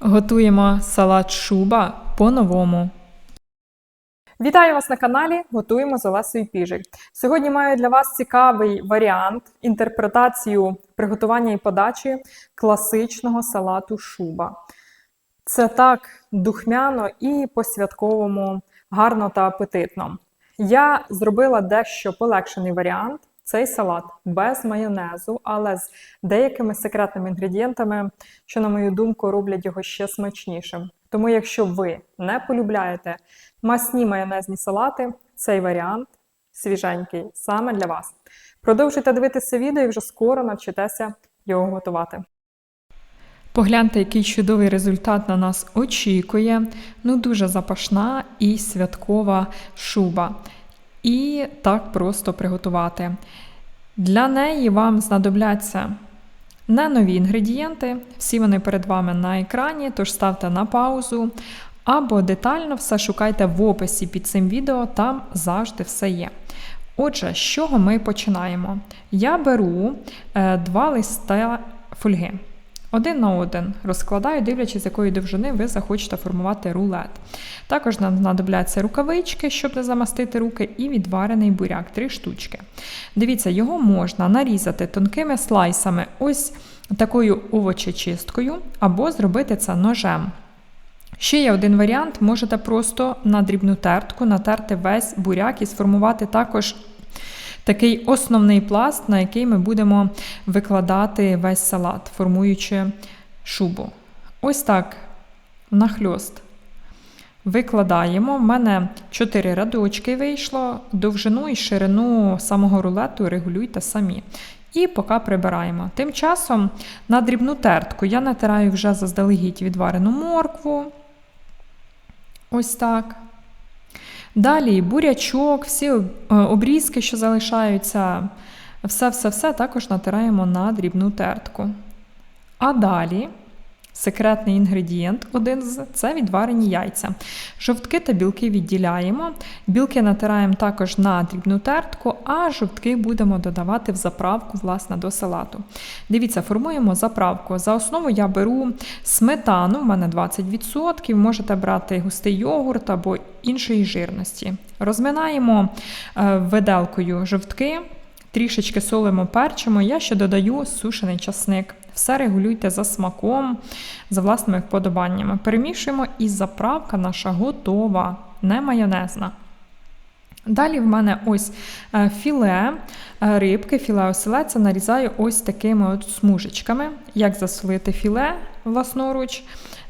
Готуємо салат шуба по-новому. Вітаю вас на каналі Готуємо з Олесою Піжик. Сьогодні маю для вас цікавий варіант, інтерпретацію приготування і подачі класичного салату шуба. Це так духмяно і по-святковому гарно та апетитно. Я зробила дещо полегшений варіант. Цей салат без майонезу, але з деякими секретними інгредієнтами, що, на мою думку, роблять його ще смачнішим. Тому, якщо ви не полюбляєте масні майонезні салати, цей варіант свіженький саме для вас. Продовжуйте дивитися відео і вже скоро навчитеся його готувати. Погляньте, який чудовий результат на нас очікує. Ну, дуже запашна і святкова шуба. І так просто приготувати. Для неї вам знадобляться не нові інгредієнти, всі вони перед вами на екрані, тож ставте на паузу. Або детально все шукайте в описі під цим відео, там завжди все є. Отже, з чого ми починаємо? Я беру е, два листа фольги. Один на один розкладаю, дивлячись, з якої довжини ви захочете формувати рулет. Також нам знадобляться рукавички, щоб не замастити руки, і відварений буряк три штучки. Дивіться, його можна нарізати тонкими слайсами, ось такою овочечисткою, або зробити це ножем. Ще є один варіант: можете просто на дрібну тертку натерти весь буряк і сформувати також такий основний пласт, на який ми будемо викладати весь салат, формуючи шубу. Ось так, нахльост. Викладаємо. У мене 4 рядочки вийшло, довжину і ширину самого рулету регулюйте самі. І поки прибираємо. Тим часом на дрібну тертку я натираю вже заздалегідь відварену моркву. Ось так. Далі бурячок, всі е, обрізки, що залишаються, все-все-все також натираємо на дрібну тертку. А далі секретний інгредієнт, один з це відварені яйця. Жовтки та білки відділяємо. Білки натираємо також на дрібну тертку, а жовтки будемо додавати в заправку власне, до салату. Дивіться, формуємо заправку. За основу я беру сметану, в мене 20%, можете брати густий йогурт або іншої жирності. Розминаємо е, виделкою жовтки. Трішечки солимо, перчимо, я ще додаю сушений часник. Все регулюйте за смаком, за власними вподобаннями. Перемішуємо і заправка наша готова, не майонезна. Далі в мене ось е, філе е, рибки, філе оселеця нарізаю ось такими от смужечками. Як засолити філе власноруч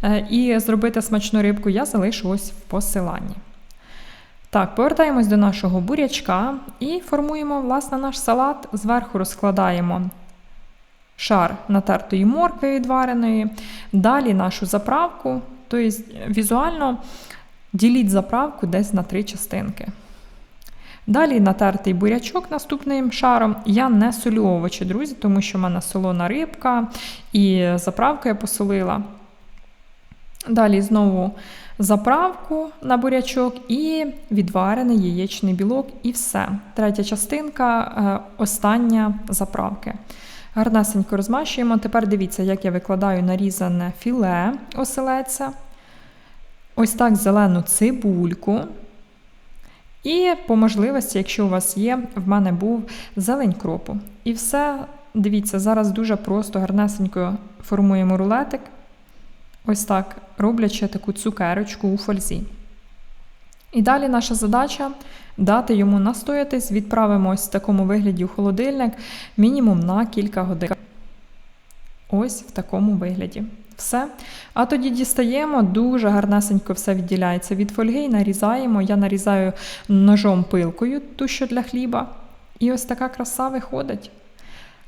е, і зробити смачну рибку, я залишу ось в посиланні. Так, повертаємось до нашого бурячка і формуємо власне наш салат. Зверху розкладаємо шар натертої моркви відвареної, далі нашу заправку, тобто візуально діліть заправку десь на три частинки. Далі натертий бурячок наступним шаром. Я не солю овочі, друзі, тому що в мене солона рибка і заправку я посолила. Далі знову заправку на бурячок і відварений яєчний білок, і все. Третя частинка, е, остання заправки. Гарнесенько розмащуємо. Тепер дивіться, як я викладаю нарізане філе оселеця. Ось так зелену цибульку. І по можливості, якщо у вас є, в мене був зелень кропу. І все, дивіться, зараз дуже просто, гарнесенько формуємо рулетик. Ось так, роблячи таку цукерочку у фользі. І далі наша задача дати йому настоятись, відправимо ось в такому вигляді у холодильник мінімум на кілька годин. Ось в такому вигляді. Все. А тоді дістаємо, дуже гарнесенько все відділяється від фольги і нарізаємо. Я нарізаю ножом пилкою, ту що для хліба. І ось така краса виходить.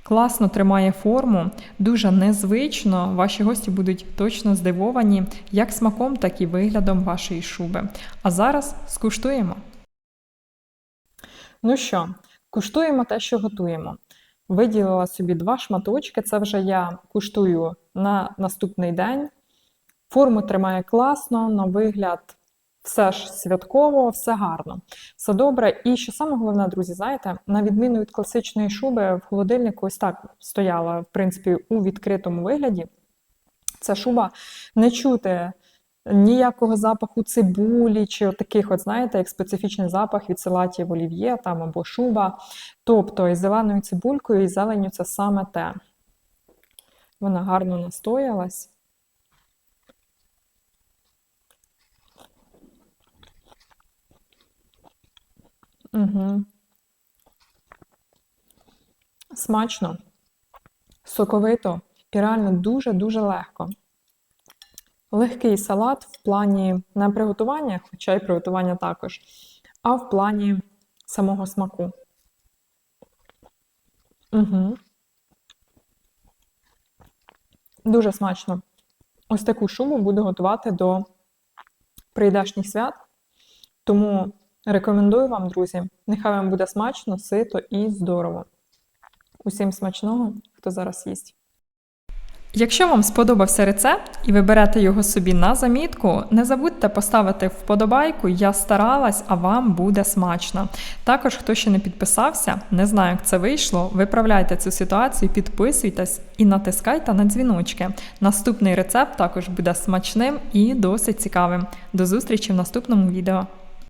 Класно тримає форму, дуже незвично. Ваші гості будуть точно здивовані як смаком, так і виглядом вашої шуби. А зараз скуштуємо. Ну що, куштуємо те, що готуємо. Виділила собі два шматочки, це вже я куштую на наступний день. Форму тримає класно, на вигляд все ж святково, все гарно, все добре. І що саме головне, друзі, знаєте, на відміну від класичної шуби, в холодильнику ось так стояла, в принципі, у відкритому вигляді. Ця шуба не чути ніякого запаху цибулі, чи таких, от, знаєте, як специфічний запах від салатів олів'є там або шуба. Тобто із зеленою цибулькою і зеленню це саме те. Вона гарно настоялась. Угу. Смачно, соковито і реально дуже-дуже легко. Легкий салат в плані не приготування, хоча й приготування також, а в плані самого смаку. Угу. Дуже смачно. Ось таку шубу буду готувати до прийдешніх свят. Тому рекомендую вам, друзі, нехай вам буде смачно, сито і здорово. Усім смачного, хто зараз їсть. Якщо вам сподобався рецепт і ви берете його собі на замітку, не забудьте поставити вподобайку. Я старалась, а вам буде смачно. Також, хто ще не підписався, не знаю, як це вийшло. Виправляйте цю ситуацію, підписуйтесь і натискайте на дзвіночки. Наступний рецепт також буде смачним і досить цікавим. До зустрічі в наступному відео.